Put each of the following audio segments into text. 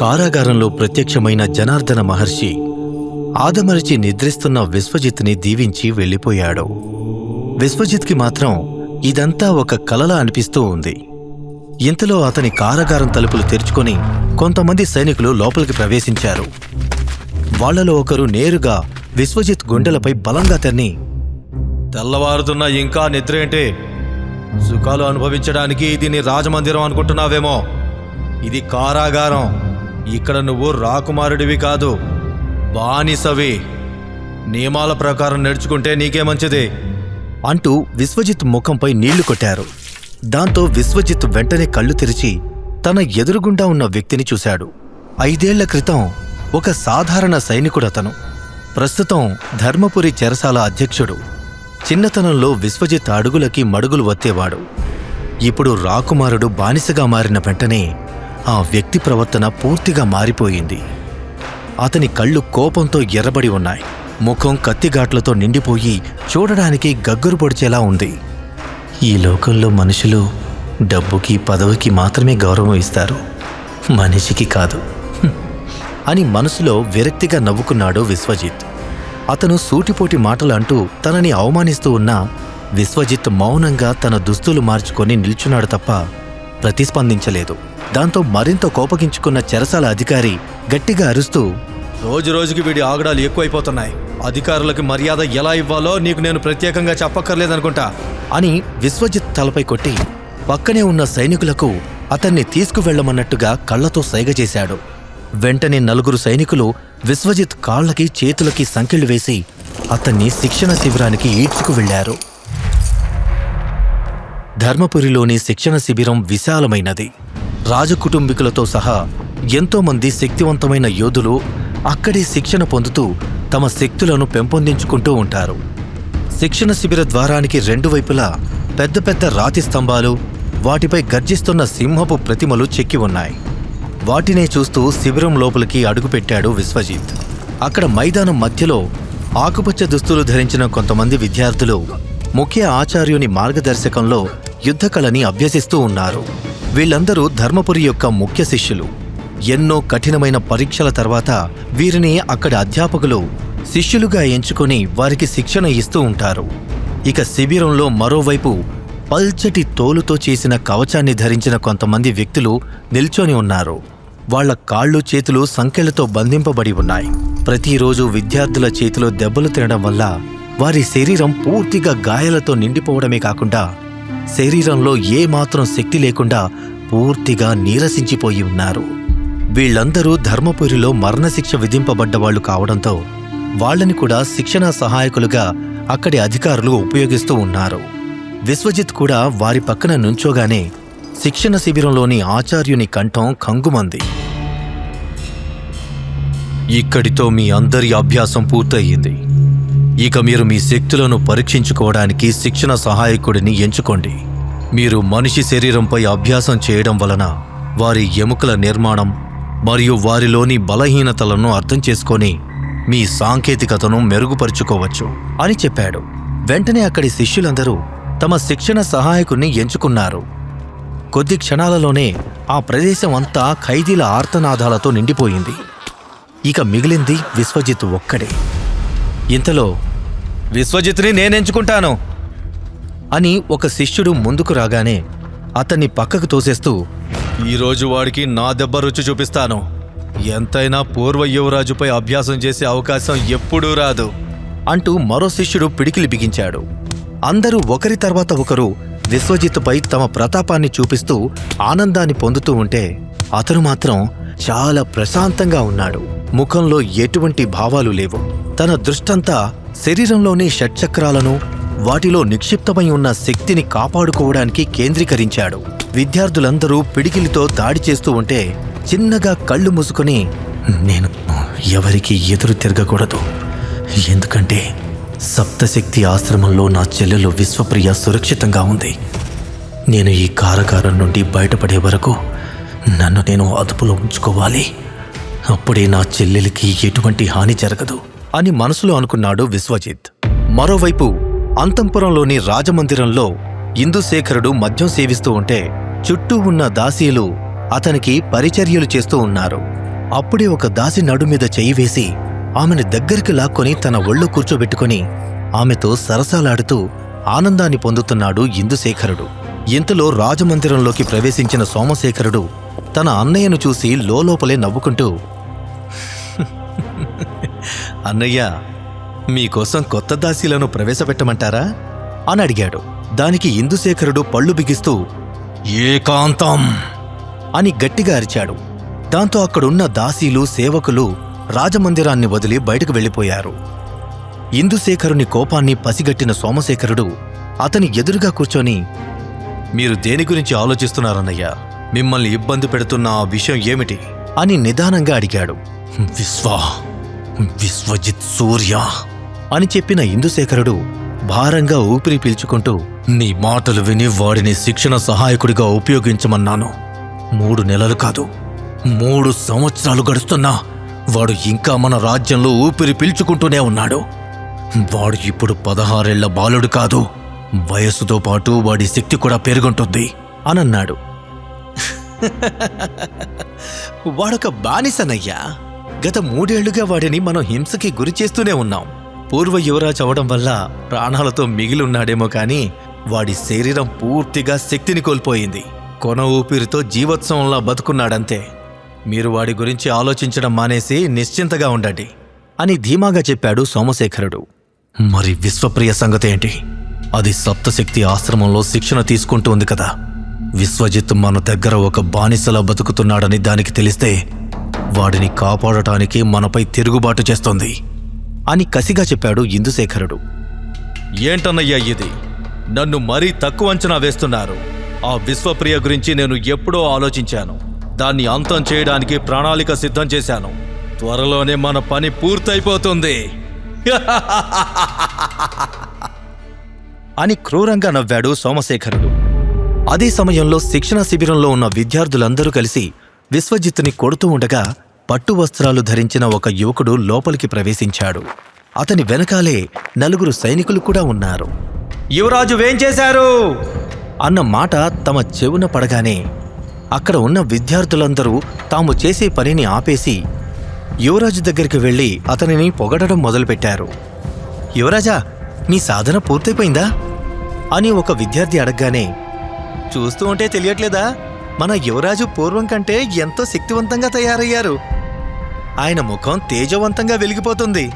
కారాగారంలో ప్రత్యక్షమైన జనార్దన మహర్షి ఆదమరిచి నిద్రిస్తున్న విశ్వజిత్ని దీవించి వెళ్ళిపోయాడు. విశ్వజిత్కి మాత్రం ఇదంతా ఒక కలలా అనిపిస్తూ ఉంది. ఇంతలో అతని కారాగారం తలుపులు తెరుచుకొని కొంతమంది సైనికులు లోపలికి ప్రవేశించారు. వాళ్ళలో ఒకరు నేరుగా విశ్వజిత్ గుండెలపై బలంగా తన్ని తెల్లవారుతున్న ఇంకా నిద్ర ఏంటి? సుఖాలు అనుభవించడానికి ఇది నీ రాజమందిరం అనుకుంటున్నావేమో? ఇది కారాగారం. ఇక్కడ నువ్వు రాకుమారుడివి కాదు. బానిసవి. నియమాల ప్రకారం నడుచుకుంటే నీకే మంచిది. అంటూ విశ్వజిత్ ముఖంపై నీళ్ళు కొట్టారు. దాంతో విశ్వజిత్ వెంటనే కళ్ళు తెరిచి తన ఎదురుగుండా ఉన్న వ్యక్తిని చూశాడు. ఐదేళ్ళ క్రితం ఒక సాధారణ సైనికుడతను. ప్రస్తుతం ధర్మపురి చెరసాల అధ్యక్షుడు. చిన్నతనంలో విశ్వజిత్ అడుగులకి మడుగులు వత్తేవాడు. ఇప్పుడు రాకుమారుడు బానిసగా మారిన వెంటనే ఆ వ్యక్తి ప్రవర్తన పూర్తిగా మారిపోయింది. అతని కళ్ళు కోపంతో ఎర్రబడి ఉన్నాయి. ముఖం కత్తిఘాట్లతో నిండిపోయి చూడడానికి గగ్గరు పొడిచేలా ఉంది. ఈ లోకంలో మనుషులు డబ్బుకి పదవికి మాత్రమే గౌరవం ఇస్తారు. మనిషికి కాదు. అని మనసులో విరక్తిగా నవ్వుకున్నాడు విశ్వజిత్. అతను సూటిపోటి మాటలు అంటూ తనని అవమానిస్తూ ఉన్నా విశ్వజిత్ మౌనంగా తన దుస్తులు మార్చుకొని నిల్చున్నాడు తప్ప ప్రతిస్పందించలేదు. దాంతో మరింత కోపగించుకున్న చెరసాల అధికారి గట్టిగా అరుస్తూ రోజు రోజుకి వీడి ఆగడాలు ఎక్కువైపోతున్నాయి. అధికారులకు మర్యాద ఎలా ఇవ్వాలో నీకు నేను ప్రత్యేకంగా చెప్పక్కర్లేదనుకుంటా అని విశ్వజిత్ తలపై కొట్టి పక్కనే ఉన్న సైనికులకు అతన్ని తీసుకువెళ్ళమన్నట్టుగా కళ్ళతో సైగ చేశాడు. వెంటనే నలుగురు సైనికులు విశ్వజిత్ కాళ్ళకి చేతులకి సంకెళ్ళు వేసి అతన్ని శిక్షణ శిబిరానికి ఈడ్చుకు వెళ్ళారు ధర్మపురిలోని శిక్షణ శిబిరం విశాలమైనది. రాజకుటుంబికులతో సహా ఎంతోమంది శక్తివంతమైన యోధులు అక్కడే శిక్షణ పొందుతూ తమ శక్తులను పెంపొందించుకుంటూ ఉంటారు. శిక్షణ శిబిర ద్వారానికి రెండు వైపులా పెద్ద పెద్ద రాతి స్తంభాలు వాటిపై గర్జిస్తున్న సింహపు ప్రతిమలు చెక్కి ఉన్నాయి. వాటినే చూస్తూ శిబిరం లోపలికి అడుగుపెట్టాడు విశ్వజిత్. అక్కడ మైదానం మధ్యలో ఆకుపచ్చ దుస్తులు ధరించిన కొంతమంది విద్యార్థులు ముఖ్య ఆచార్యుని మార్గదర్శకంలో యుద్ధకళని అభ్యసిస్తూ ఉన్నారు. వీళ్ళందరూ ధర్మపురి యొక్క ముఖ్య శిష్యులు. ఎన్నో కఠినమైన పరీక్షల తర్వాత వీరిని అక్కడి అధ్యాపకులు శిష్యులుగా ఎంచుకొని వారికి శిక్షణ ఇస్తూ ఉంటారు. ఇక శిబిరంలో మరోవైపు పల్చటి తోలుతో చేసిన కవచాన్ని ధరించిన కొంతమంది వ్యక్తులు నిల్చొని ఉన్నారు. వాళ్ళ కాళ్ళు చేతులు సంఖ్యలతో బంధింపబడి ఉన్నాయి. ప్రతిరోజు విద్యార్థుల చేతిలో దెబ్బలు తినడం వల్ల వారి శరీరం పూర్తిగా గాయాలతో నిండిపోవడమే కాకుండా శరీరంలో ఏ మాత్రం శక్తి లేకుండా పూర్తిగా నీరసించిపోయి ఉన్నారు. వీళ్ళందరూ ధర్మపురిలో మరణశిక్ష విధింపబడ్డవాళ్ళు కావడంతో వాళ్ళని కూడా శిక్షణా సహాయకులుగా అక్కడి అధికారులు ఉపయోగిస్తూ ఉన్నారు. విశ్వజిత్ కూడా వారి పక్కన నుంచోగానే శిక్షణ శిబిరంలోని ఆచార్యుని కంఠం కంగుమంది. ఇక్కడితో మీ అందరి అభ్యాసం పూర్తయింది. ఇక మీరు మీ శక్తులను పరీక్షించుకోవడానికి శిక్షణ సహాయకుడిని ఎంచుకోండి. మీరు మనిషి శరీరంపై అభ్యాసం చేయడం వలన వారి ఎముకల నిర్మాణం మరియు వారిలోని బలహీనతలను అర్థం చేసుకొని మీ సాంకేతికతను మెరుగుపరుచుకోవచ్చు అని చెప్పాడు. వెంటనే అక్కడి శిష్యులందరూ తమ శిక్షణ సహాయకుణ్ణి ఎంచుకున్నారు. కొద్ది క్షణాలలోనే ఆ ప్రదేశం అంతా ఖైదీల ఆర్తనాదాలతో నిండిపోయింది. ఇక మిగిలింది విశ్వజిత్ ఒక్కడే. ఇంతలో విశ్వజిత్ని నేనెంచుకుంటాను అని ఒక శిష్యుడు ముందుకు రాగానే అతన్ని పక్కకు తోసేస్తూ ఈరోజు వాడికి నా దెబ్బ రుచి చూపిస్తాను. ఎంతైనా పూర్వ యువరాజుపై అభ్యాసం చేసే అవకాశం ఎప్పుడూ రాదు అంటూ మరో శిష్యుడు పిడికిలి బిగించాడు. అందరూ ఒకరి తర్వాత ఒకరు విశ్వజిత్పై తమ ప్రతాపాన్ని చూపిస్తూ ఆనందాన్ని పొందుతూ ఉంటే అతను మాత్రం చాలా ప్రశాంతంగా ఉన్నాడు. ముఖంలో ఎటువంటి భావాలు లేవు. తన దృష్టంతా శరీరంలోని షట్చక్రాలను వాటిలో నిక్షిప్తమై ఉన్న శక్తిని కాపాడుకోవడానికి కేంద్రీకరించాడు. విద్యార్థులందరూ పిడికిలితో దాడి చేస్తూ ఉంటే చిన్నగా కళ్ళు మూసుకొని నేను ఎవరికి ఎదురు తిరగకూడదు. ఎందుకంటే సప్తశక్తి ఆశ్రమంలో నా చెల్లెలు విశ్వప్రియ సురక్షితంగా ఉంది. నేను ఈ కారకారం నుండి బయటపడే వరకు నన్ను నేను అదుపులో ఉంచుకోవాలి. అప్పుడే నా చెల్లెలికి ఎటువంటి హాని జరగదు అని మనసులో అనుకున్నాడు విశ్వజిత్. మరోవైపు అంతంపురంలోని రాజమందిరంలో ఇందుశేఖరుడు మద్యం సేవిస్తూ ఉంటే చుట్టూ ఉన్న దాసీలు అతనికి పరిచర్యలు చేస్తూ ఉన్నారు. అప్పుడే ఒక దాసి నడుమీద చేయి వేసి ఆమెను దగ్గరికి లాక్కొని తన ఒళ్ళో కూర్చోబెట్టుకుని ఆమెతో సరసాలాడుతూ ఆనందాన్ని పొందుతున్నాడు ఇందుశేఖరుడు. ఇంతలో రాజమందిరంలోకి ప్రవేశించిన సోమశేఖరుడు తన అన్నయ్యను చూసి లోపలే నవ్వుకుంటూ అన్నయ్య మీకోసం కొత్త దాసీలను ప్రవేశపెట్టమంటారా? అని అడిగాడు. దానికి ఇందుశేఖరుడు పళ్ళు బిగిస్తూ ఏకాంతం! అని గట్టిగా అరిచాడు. దాంతో అక్కడున్న దాసీలు సేవకులు రాజమందిరాన్ని వదిలి బయటకు వెళ్ళిపోయారు. ఇందుశేఖరుని కోపాన్ని పసిగట్టిన సోమశేఖరుడు అతని ఎదురుగా కూర్చొని మీరు దేని గురించి ఆలోచిస్తున్నారన్నయ్య? మిమ్మల్ని ఇబ్బంది పెడుతున్న ఆ విషయం ఏమిటి? అని నిదానంగా అడిగాడు. విశ్వ విశ్వజిత్ సూర్య అని చెప్పిన ఇందుశేఖరుడు భారంగా ఊపిరి పీల్చుకుంటూ నీ మాటలు విని వాడిని శిక్షణ సహాయకుడిగా ఉపయోగించమన్నాను. మూడు నెలలు కాదు మూడు సంవత్సరాలు గడుస్తున్నా వాడు ఇంకా మన రాజ్యంలో ఊపిరి పీల్చుకుంటూనే ఉన్నాడు. వాడు ఇప్పుడు పదహారేళ్ళ బాలుడు కాదు వయస్సుతో పాటు వాడి శక్తి కూడా పెరుగుంటుంది అనన్నాడు. వాడొక బానిసనయ్యా. గత మూడేళ్ళుగా వాడిని మనం హింసకి గురి చేస్తూనే ఉన్నాం. పూర్వ యువరాజ్ అవడం వల్ల ప్రాణాలతో మిగిలిన్నాడేమో కాని వాడి శరీరం పూర్తిగా శక్తిని కోల్పోయింది. కొన ఊపిరితో జీవోత్సవంలా బతుకున్నాడంతే. మీరు వాడి గురించి ఆలోచించడం మానేసి నిశ్చింతగా ఉండండి అని ధీమాగా చెప్పాడు సోమశేఖరుడు. మరి విశ్వప్రియ సంగతి ఏంటి అది సప్తశక్తి ఆశ్రమంలో శిక్షణ తీసుకుంటూ ఉంది కదా. విశ్వజిత్ మన దగ్గర ఒక బానిసలా బతుకుతున్నాడని దానికి తెలిస్తే వాడిని కాపాడటానికి మనపై తిరుగుబాటు చేస్తోంది అని కసిగా చెప్పాడు ఇందుశేఖరుడు. ఏంటన్నయ్యా ఇది? నన్ను మరీ తక్కువ అంచనా వేస్తున్నారు. ఆ విశ్వప్రియ గురించి నేను ఎప్పుడో ఆలోచించాను. దాన్ని అంతం చేయడానికి ప్రణాళిక సిద్ధం చేశాను. త్వరలోనే మన పని పూర్తయిపోతుంది. అని క్రూరంగా నవ్వాడు సోమశేఖరుడు. అదే సమయంలో శిక్షణ శిబిరంలో ఉన్న విద్యార్థులందరూ కలిసి విశ్వజిత్తుని కొడుతూ ఉండగా పట్టు వస్త్రాలు ధరించిన ఒక యువకుడు లోపలికి ప్రవేశించాడు. అతని వెనకాలే నలుగురు సైనికులు కూడా ఉన్నారు. యువరాజు వేం చేశారు? అన్న మాట తమ చెవున పడగానే అక్కడ ఉన్న విద్యార్థులందరూ తాము చేసే పనిని ఆపేసి యువరాజు దగ్గరికి వెళ్ళి అతనిని పొగడడం మొదలుపెట్టారు. యువరాజా మీ సాధన పూర్తయిపోయిందా? అని ఒక విద్యార్థి అడగగానే చూస్తూ ఉంటే తెలియట్లేదా? మన యువరాజు పూర్వం కంటే ఎంతో శక్తివంతంగా తయారయ్యారు. ఆయన ముఖం తేజవంతంగా వెలిగిపోతుంది.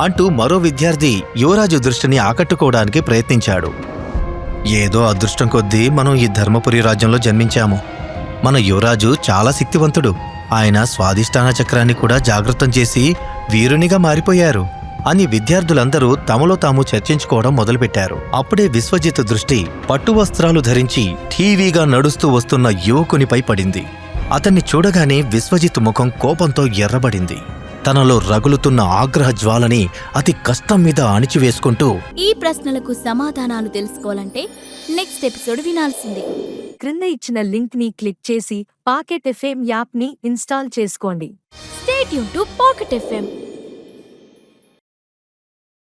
అంటూ మరో విద్యార్థి యువరాజు దృష్టిని ఆకట్టుకోవడానికి ప్రయత్నించాడు. ఏదో అదృష్టం కొద్దీ మనం ఈ ధర్మపురి రాజ్యంలో జన్మించాము. మన యువరాజు చాలా శక్తివంతుడు. ఆయన స్వాధిష్టాన చక్రాన్ని కూడా జాగృతం చేసి వీరునిగా మారిపోయారు. అని విద్యార్థులందరూ తమలో తాము చర్చించుకోవడం మొదలుపెట్టారు. అప్పుడే విశ్వజిత్ దృష్టి పట్టు వస్త్రాలు ధరించి ఠీవీగా నడుస్తూ వస్తున్న యువకునిపై పడింది. అతన్ని చూడగానే విశ్వజిత్ ముఖం కోపంతో ఎర్రబడింది. తనలో రగులుతున్న ఆగ్రహ జ్వాలని అతి కష్టం మీద అణిచివేసుకుంటూ ఈ ప్రశ్నలకు సమాధానాలు తెలుసుకోవాలంటే నెక్స్ట్ ఎపిసోడ్ వినాల్సిందే. క్రింద ఇచ్చిన లింక్ని క్లిక్ చేసి పాకెట్ ఎఫ్ఎం యాప్ని ఇన్స్టాల్ చేసుకోండి. స్టేట్ యూన్ టు పాకెట్ ఎఫ్ఎం